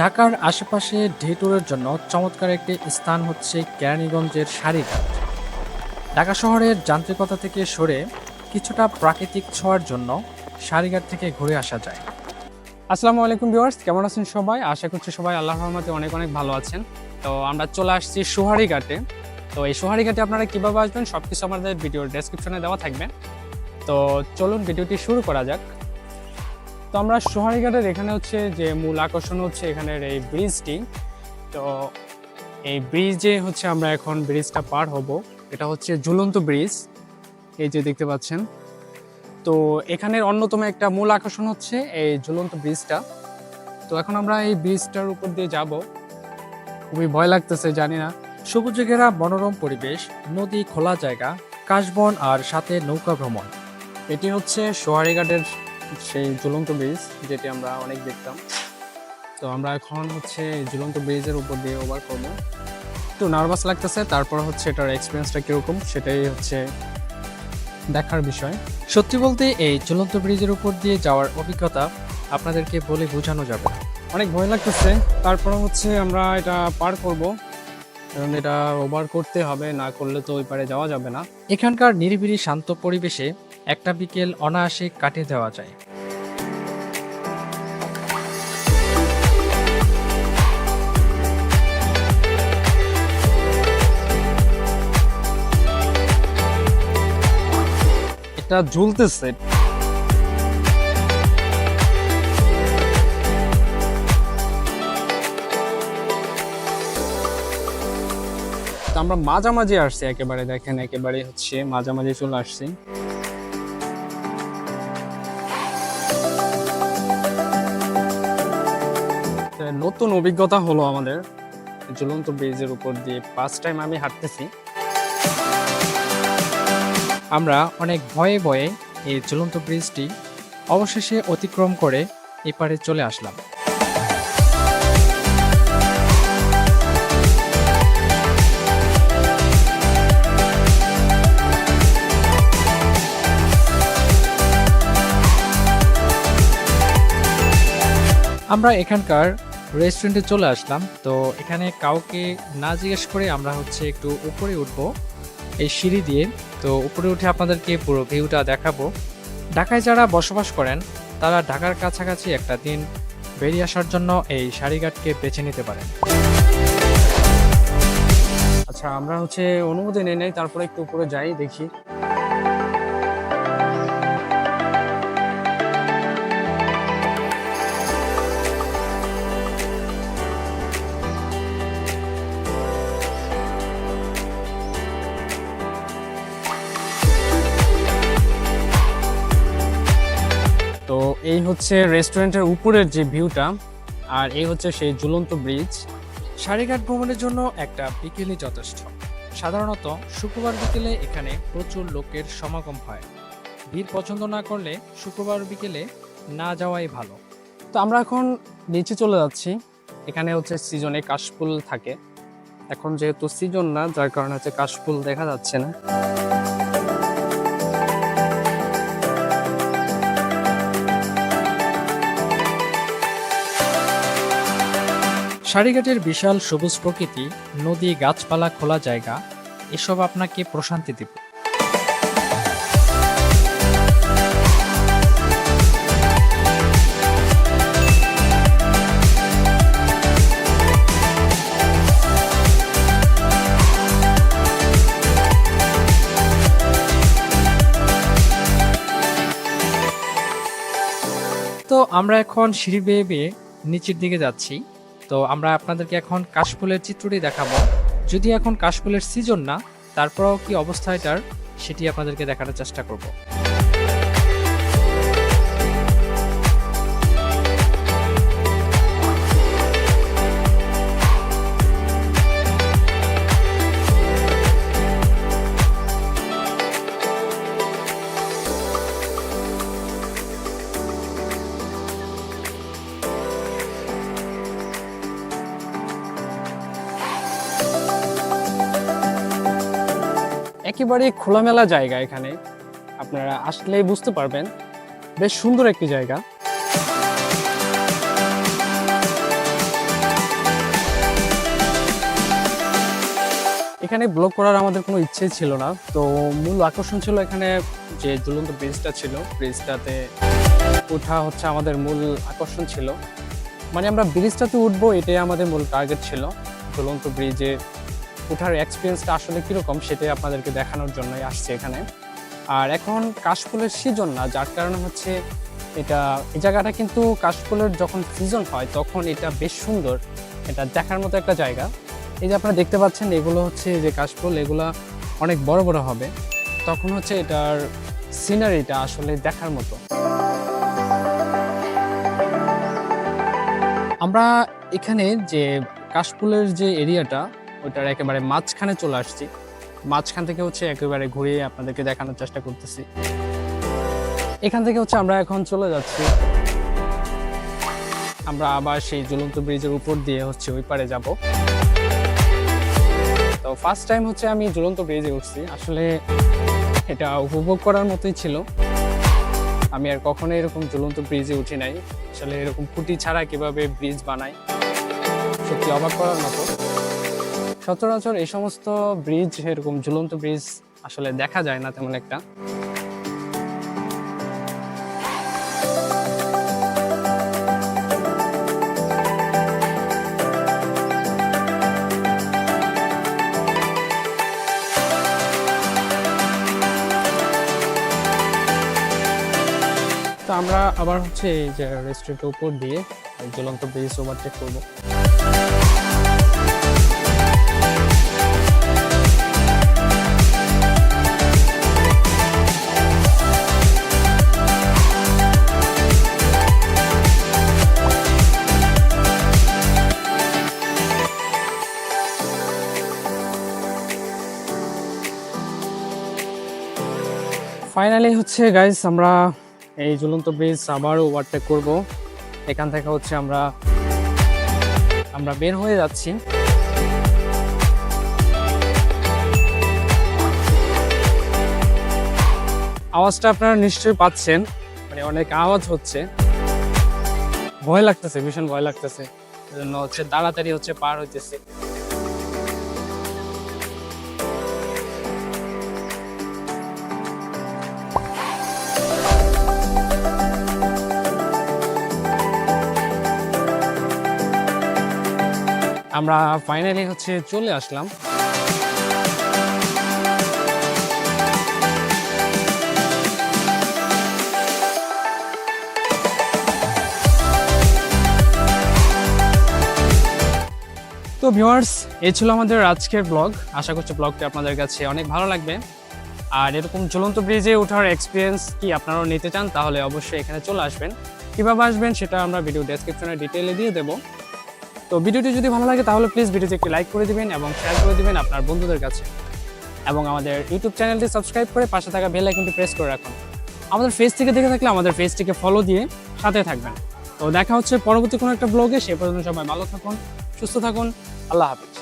ঢাকার আশেপাশে ঢেটুরের জন্য চমৎকার একটি স্থান হচ্ছে কেরানীগঞ্জের সারিঘাট। ঢাকা শহরের যান্ত্রিকতা থেকে সরে কিছুটা প্রাকৃতিক ছোঁয়ার জন্য সারিঘাট থেকে ঘুরে আসা যায়। আসসালামু আলাইকুম ভিউয়ার্স, কেমন আছেন সবাই? আশা করছি সবাই আল্লাহ রহমতে অনেক অনেক ভালো আছেন। তো আমরা চলে আসছি সুহারি ঘাটে তো এই সুহারি ঘাটে আপনারা কীভাবে আসবেন সব কিছু আমাদের ভিডিওর ডেসক্রিপশনে দেওয়া থাকবে। তো চলুন ভিডিওটি শুরু করা যাক। তো আমরা সোহারিঘাটের এখানে হচ্ছে যে মূল আকর্ষণ হচ্ছে এখানের এই ব্রিজটি তো এই ব্রিজে হচ্ছে আমরা এখন ব্রিজটা পার হব। এটা হচ্ছে ঝুলন্ত ব্রিজ এই যে দেখতে পাচ্ছেন। তো এখানের অন্যতম একটা মূল আকর্ষণ হচ্ছে এই ঝুলন্ত ব্রিজটা তো এখন আমরা এই ব্রিজটার উপর দিয়ে যাব। খুবই ভয় লাগতেছে, জানি না। সবুজে ঘেরা মনোরম পরিবেশ, নদী খোলা জায়গা, কাশবন আর সাথে নৌকা ভ্রমণ। এটি হচ্ছে সোহারিঘাটের সেই ঝুলন্ত ব্রিজ যেটি আমরা অনেক দেখতাম। তো আমরা এখন হচ্ছে ঝুলন্ত ব্রিজের উপর দিয়ে ওভার করব। একটু নার্ভাস লাগতেছে, তারপর হচ্ছে এটার এক্সপিরিয়েন্সটা কীরকম সেটাই হচ্ছে দেখার বিষয়। সত্যি বলতে এই ঝুলন্ত ব্রিজের উপর দিয়ে যাওয়ার অভিজ্ঞতা আপনাদেরকে বলে বোঝানো যাবে। অনেক ভয় লাগতেছে তারপর হচ্ছে আমরা এটা পার করব। কারণ এটা ওভার করতে হবে, না করলে তো ওই পারে যাওয়া যাবে না। এখানকার নিরিবিলি শান্ত পরিবেশে একটা বিকেল অনায়াসে কাটিয়ে দেওয়া যায়। এটা ঝুলতেছে আমরা মাঝামাঝি আসছি একেবারে, দেখেন একেবারে হচ্ছে মাঝামাঝি চলে আসছি। নতুন অভিজ্ঞতা হলো আমাদের ঝুলন্ত ব্রিজের উপর দিয়ে ফার্স্ট টাইম আমি হাঁটতেছি। আমরা অনেক ভয়ে ভয়ে এই ঝুলন্ত ব্রিজটি অবশেষে অতিক্রম করে এপারে চলে আসলাম। আমরা এখানকার রেস্টুরেন্টে চলে আসলাম। তো এখানে কাউকে না জিজ্ঞেস করে আমরা হচ্ছে একটু উপরে উঠবো এই সিঁড়ি দিয়ে। তো উপরে উঠে আপনাদেরকে পুরো ভিউটা দেখাবো। ঢাকায় যারা বসবাস করেন, তারা ঢাকার কাছাকাছি একটা দিন বেরিয়ে আসার জন্য এই সারিঘাটকে বেছে নিতে পারেন। আচ্ছা আমরা হচ্ছে অনুমতি নিয়ে নেই, তারপরে একটু উপরে যাই দেখি। তো এই হচ্ছে রেস্টুরেন্টের উপরের যে ভিউটা, আর এই হচ্ছে সেই ঝুলন্ত ব্রিজ সারিঘাট ভ্রমণের জন্য একটা বিকেলই যথেষ্ট। সাধারণত শুক্রবার বিকেলে এখানে প্রচুর লোকের সমাগম হয়। ভিড় পছন্দ না করলে শুক্রবার বিকেলে না যাওয়াই ভালো। তো আমরা এখন নিচে চলে যাচ্ছি। এখানে হচ্ছে সিজনে কাশফুল থাকে। এখন যেহেতু সিজন না, যার কারণে হচ্ছে কাশফুল দেখা যাচ্ছে না। সারিঘাটের বিশাল সবুজ প্রকৃতি, নদী, গাছপালা, খোলা জায়গা, এসব আপনাকে প্রশান্তি দিবে। তো আমরা এখন সিঁড়ি বেয়ে বেয়ে নিচের দিকে যাচ্ছি। তো আমরা আপনাদেরকে এখন কাশফুলের চিত্রটি দেখাবো। যদি এখন কাশফুলের সিজন না, তারপরেও কি অবস্থা এটার, সেটি আপনাদেরকে দেখানোর চেষ্টা করব। একেবারে খোলামেলা জায়গা এখানে। আপনারা আসলে বুঝতে পারবেন, বেশ সুন্দর একটি জায়গা। এখানে ব্লগ করার আমাদের কোনো ইচ্ছে ছিল না। তো মূল আকর্ষণ ছিল এখানে যে ঝুলন্ত ব্রিজটা ছিল। ব্রিজটাতে ওঠা হচ্ছে আমাদের মূল আকর্ষণ ছিল। মানে আমরা ব্রিজটাতে উঠবো এটাই আমাদের মূল টার্গেট ছিল। ঝুলন্ত ব্রিজে ওঠার এক্সপিরিয়েন্সটা আসলে কীরকম সেটাই আপনাদেরকে দেখানোর জন্যই আসছে এখানে। আর এখন কাশফুলের সিজন না, যার কারণে হচ্ছে এটা, এই জায়গাটা কিন্তু কাশফুলের যখন সিজন হয় তখন এটা বেশ সুন্দর। এটা দেখার মতো একটা জায়গা। এই যে আপনারা দেখতে পাচ্ছেন, এগুলো হচ্ছে যে কাশফুল, এগুলো অনেক বড় বড় হবে। তখন হচ্ছে এটার সিনারিটা আসলে দেখার মতো। আমরা এখানে যে কাশফুলের যে এরিয়াটা ওইটার একেবারে মাঝখানে চলে আসছি। মাঝখান থেকে হচ্ছে একেবারে ঘুরিয়ে আপনাদেরকে দেখানোর চেষ্টা করতেছি। এখান থেকে হচ্ছে আমরা এখন চলে যাচ্ছি। আমরা আবার সেই জ্বলন্ত ব্রিজের উপর দিয়ে হচ্ছে ওই পারে যাব। তো ফার্স্ট টাইম হচ্ছে আমি ঝুলন্ত ব্রিজে উঠছি। আসলে এটা উপভোগ করার মতোই ছিল। আমি আর কখনো এরকম জ্বলন্ত ব্রিজে উঠি নাই। আসলে এরকম খুঁটি ছাড়া কীভাবে ব্রিজ বানায়, সত্যি অবাক করার মতো। সচরাচর এই সমস্ত ব্রিজ এরকম ঝুলন্ত ব্রিজ আসলে দেখা যায় না তেমন একটা। তো আমরা আবার হচ্ছে এই যে রেস্টুরেন্টের উপর দিয়ে এই ঝুলন্ত ব্রিজ ওভারটেক করব। ফাইনালি হচ্ছে গাইজ আমরা এই ঝুলন্ত ব্রিজ আবার ওভারটেক করব। এখান থেকে হচ্ছে আমরা আমরা বের হয়ে যাচ্ছি। আওয়াজটা আপনারা নিশ্চয়ই পাচ্ছেন মানে অনেক আওয়াজ হচ্ছে। ভয় লাগতেছে, ভীষণ ভয় লাগতেছে। এজন্য হচ্ছে তাড়াতাড়ি হচ্ছে পার হইতেছে। আমরা ফাইনালি হচ্ছে চলে আসলাম। তো ভিউয়ার্স এই ছিল আমাদের আজকের ব্লগ আশা করছি ব্লগটি আপনাদের কাছে অনেক ভালো লাগবে। আর এরকম ঝুলন্ত ব্রিজে ওঠার এক্সপিরিয়েন্স কি আপনারাও নিতে চান, তাহলে অবশ্যই এখানে চলে আসবেন। কীভাবে আসবেন সেটা আমরা ভিডিও ডেসক্রিপশনে ডিটেলে দিয়ে দেবো। তো ভিডিওটি যদি ভালো লাগে, তাহলে প্লিজ ভিডিওতে একটি লাইক করে দিবেন এবং শেয়ার করে দিবেন আপনার বন্ধুদের কাছে। এবং আমাদের ইউটিউব চ্যানেলটি সাবস্ক্রাইব করে পাশে থাকা বেল আইকনটি প্রেস করে রাখুন। আমাদের ফেস থেকে দেখে থাকলে আমাদের ফেসটিকে ফলো দিয়ে সাথে থাকবেন। তো দেখা হচ্ছে পরবর্তী কোনো একটা ব্লগে সে পর্যন্ত সবাই ভালো থাকুন, সুস্থ থাকুন। আল্লাহ হাফিজ।